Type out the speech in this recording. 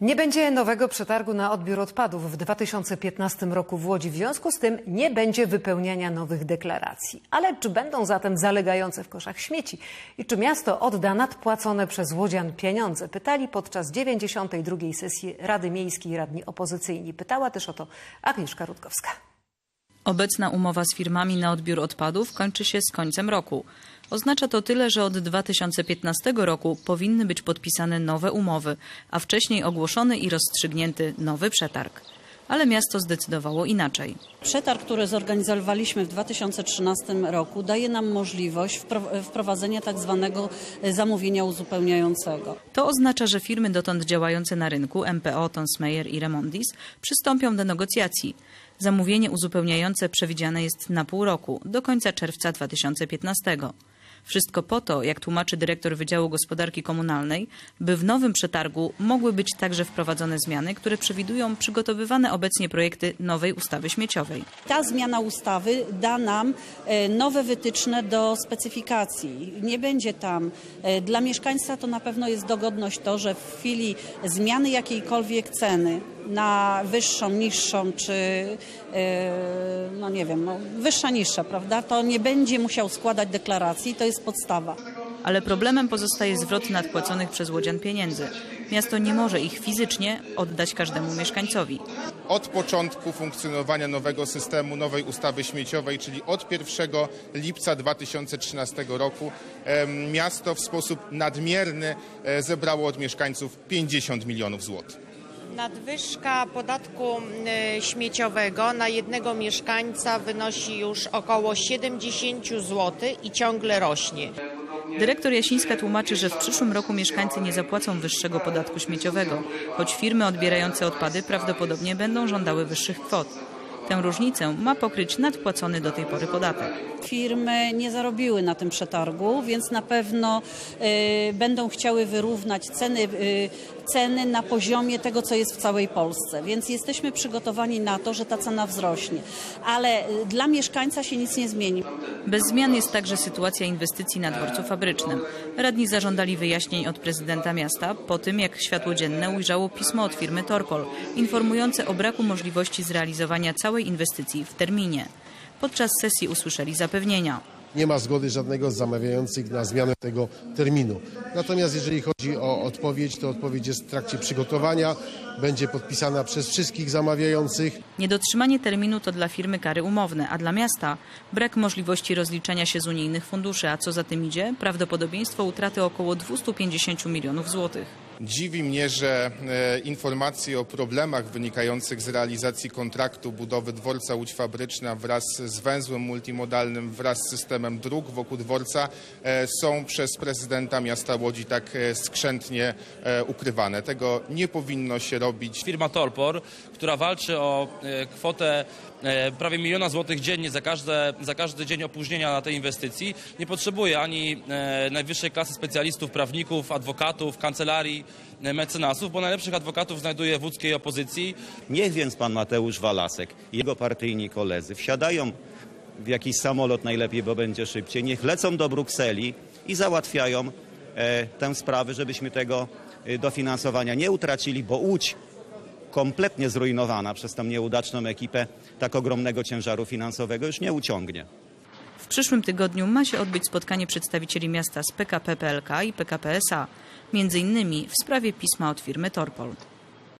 Nie będzie nowego przetargu na odbiór odpadów w 2015 roku w Łodzi. W związku z tym nie będzie wypełniania nowych deklaracji. Ale czy będą zatem zalegające w koszach śmieci? I czy miasto odda nadpłacone przez Łodzian pieniądze? Pytali podczas 92. sesji Rady Miejskiej radni opozycyjni. Pytała też o to Agnieszka Rutkowska. Obecna umowa z firmami na odbiór odpadów kończy się z końcem roku. Oznacza to tyle, że od 2015 roku powinny być podpisane nowe umowy, a wcześniej ogłoszony i rozstrzygnięty nowy przetarg. Ale miasto zdecydowało inaczej. Przetarg, który zorganizowaliśmy w 2013 roku, daje nam możliwość wpro- wprowadzenia tak zwanego zamówienia uzupełniającego. To oznacza, że firmy dotąd działające na rynku MPO, Tonsmeyer i Remondis przystąpią do negocjacji. Zamówienie uzupełniające przewidziane jest na pół roku, do końca czerwca 2015. Wszystko po to, jak tłumaczy dyrektor Wydziału Gospodarki Komunalnej, by w nowym przetargu mogły być także wprowadzone zmiany, które przewidują przygotowywane obecnie projekty nowej ustawy śmieciowej. Ta zmiana ustawy da nam e, nowe wytyczne do specyfikacji. Nie będzie tam e, dla mieszkańca to na pewno jest dogodność to, że w chwili zmiany jakiejkolwiek ceny na wyższą, niższą, czy e, no nie wiem, no, wyższa, niższa, prawda, to nie będzie musiał składać deklaracji, to jest podstawa. Ale problemem pozostaje zwrot nadpłaconych przez łodzian pieniędzy. Miasto nie może ich fizycznie oddać każdemu mieszkańcowi. od początku funkcjonowania nowego systemu, nowej ustawy śmieciowej, czyli od 1 lipca 2013 roku, miasto w sposób nadmierny e, zebrało od mieszkańców 50 milionów złotych. Nadwyżka podatku e, śmieciowego na jednego mieszkańca wynosi już około 70 zł i ciągle rośnie. Dyrektor Jasińska tłumaczy, że w przyszłym roku mieszkańcy nie zapłacą wyższego podatku śmieciowego, choć firmy odbierające odpady prawdopodobnie będą żądały wyższych kwot. Tę różnicę ma pokryć nadpłacony do tej pory podatek. Firmy nie zarobiły na tym przetargu, więc na pewno e, będą chciały wyrównać ceny, e, ceny na poziomie tego, co jest w całej Polsce. Więc jesteśmy przygotowani na to, że ta cena wzrośnie. Ale e, dla mieszkańca się nic nie zmieni. Bez zmian jest także sytuacja inwestycji na dworcu fabrycznym. Radni zażądali wyjaśnień od prezydenta miasta po tym, jak światło dzienne ujrzało pismo od firmy Torpol, informujące o braku możliwości zrealizowania całej inwestycji w terminie. Podczas sesji usłyszeli zapewnienia. Nie ma zgody żadnego z zamawiających na zmianę tego terminu. Natomiast jeżeli chodzi o odpowiedź, to odpowiedź jest w trakcie przygotowania, będzie podpisana przez wszystkich zamawiających. Niedotrzymanie terminu to dla firmy kary umowne, a dla miasta brak możliwości rozliczenia się z unijnych funduszy, a co za tym idzie, prawdopodobieństwo utraty około 250 milionów złotych. Dziwi mnie, że e, informacje o problemach wynikających z realizacji kontraktu budowy dworca Łódź Fabryczna wraz z węzłem multimodalnym, wraz z systemem dróg wokół dworca e, są przez prezydenta miasta Łodzi tak e, skrzętnie ukrywane. Tego nie powinno się robić. firma Torpor, która walczy o kwotę prawie miliona złotych dziennie za, każde, za każdy dzień opóźnienia na tej inwestycji, nie potrzebuje ani najwyższej klasy specjalistów, prawników, adwokatów, kancelarii, mecenasów, bo najlepszych adwokatów znajduje w łódzkiej opozycji. Niech więc pan Mateusz Walasek i jego partyjni koledzy wsiadają w jakiś samolot najlepiej, bo będzie szybciej, niech lecą do Brukseli i załatwiają e, tę sprawę, żebyśmy tego e, dofinansowania nie utracili, bo Łódź kompletnie zrujnowana przez tę nieudaczną ekipę tak ogromnego ciężaru finansowego już nie uciągnie. Przyszłym tygodniu ma się odbyć spotkanie przedstawicieli miasta z PKP PLK i PKP SA, między innymi w sprawie pisma od firmy Torpol.